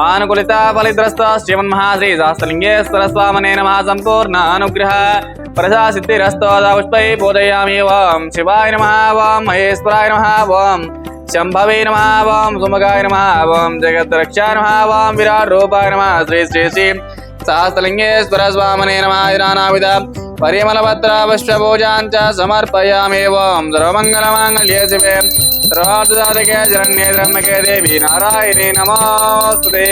ఆనుకూలిత ఫలిద్రస్త శ్రీమన్మహాశ్రీ శాస్త్రలింగేశ్వర స్వామనే నమ సంపూర్ణ అనుగ్రహ ప్రజా సిద్ధిరస్తోద పుష్పై బోధయామి ఓం శివాయ నమ ఓం మహేశ్వరాయ నమ ఓం శంభవే నమ ఓం సుమగాయ నమ ఓం జగద్రక్షాయ నమ ఓం విరాట్ రూపాయ నమ శ్రీ శ్రీ శ్రీ సహస్రలింగేశ్వర స్వామనే నమ నానావిధ పరిమళపత్ర పుష్పభూజాంచ సమర్పయామి ఓం సర్వమంగళమాంగళ్యే శివే సర్వార్థసాధకే శరణ్యే త్రమ్మకే దేవి నారాయణే నమోస్తుతే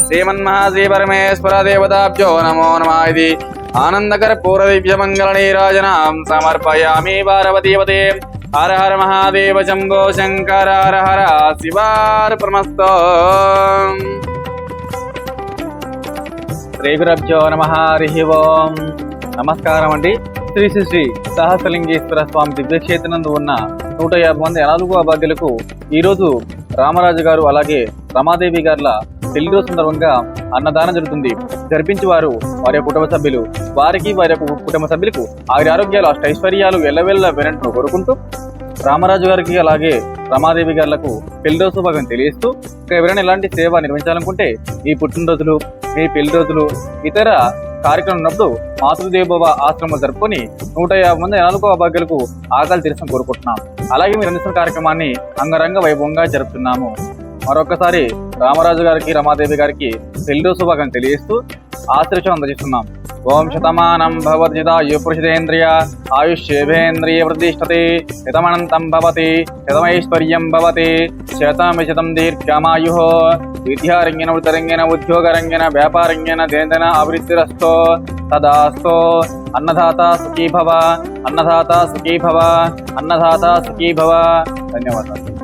శ్రీమన్మహాశ్రీ పరమేశ్వర దేవతాభ్యో నమో నమ ఇది. ఆనందకర పూర్వ దివ్య నీరాజనాం సమర్పయామి పార్వతీవతే హర హర మహాదేవ శంభో శంకర హర హర శివార్పణమస్తో శ్రీ గురభ్యో నమ హరి ఓం. నమస్కారం అండి శ్రీ శ్రీ శ్రీ సహస్రలింగేశ్వర స్వామి దివ్యక్షేత్రనందు ఉన్న నూట యాభై మంది నాలుగు అభాగ్యులకు ఈరోజు రామరాజు గారు అలాగే రమాదేవి గారుల పెళ్ళి రోజు సందర్భంగా అన్నదానం జరుగుతుంది. జరిపించి వారు వారి యొక్క కుటుంబ సభ్యులు వారికి వారి యొక్క కుటుంబ సభ్యులకు వారి ఆరోగ్యాలు అష్టైశ్వర్యాలు ఎల్లవెల్ల వినట్టు కోరుకుంటూ రామరాజు గారికి అలాగే రమాదేవి గారులకు పెళ్ళి రోజు శుభాకాంక్షలు తెలియజేస్తూ ఎవరైనా ఇలాంటి సేవ నిర్వహించాలనుకుంటే మీ పుట్టినరోజులు మీ పెళ్ళి రోజులు ఇతర కార్యక్రమం ఉన్నప్పుడు మాతృదేవోభవ ఆశ్రమం జరుపుకొని నూట యాభై మంది నాలుగో అభాగ్యులకు ఆకలి తీర్చడం కోరుకుంటున్నాం. అలాగే మీరు అందిస్తున్న కార్యక్రమాన్ని అంగరంగ వైభవంగా జరుపుతున్నాము. మరొకసారి రామరాజు గారికి రమాదేవి గారికి తెలుగు రోజు తెలియజేస్తూ ఆశీర్వచనం అందజేస్తున్నాం. ఓం శతమానం భవద్జితాయు పురుషితేంద్రియ ఆయుష్యేభేంద్రియ ప్రతిష్టతే శతమనంతం భవతి శతమైశ్వర్యం భవతి శతమిశతం దీర్ఘమాయు. విద్యారంగిన వృతరంగిన ఉద్యోగరంగిన వ్యాపారంగిన దేందన అభివృద్ధిరస్తో తదాస్తో అన్నదాత సుఖీ భవ అన్నదాత సుఖీ భవ అన్నదాత సుఖీ భవ ధన్యవాదాలు.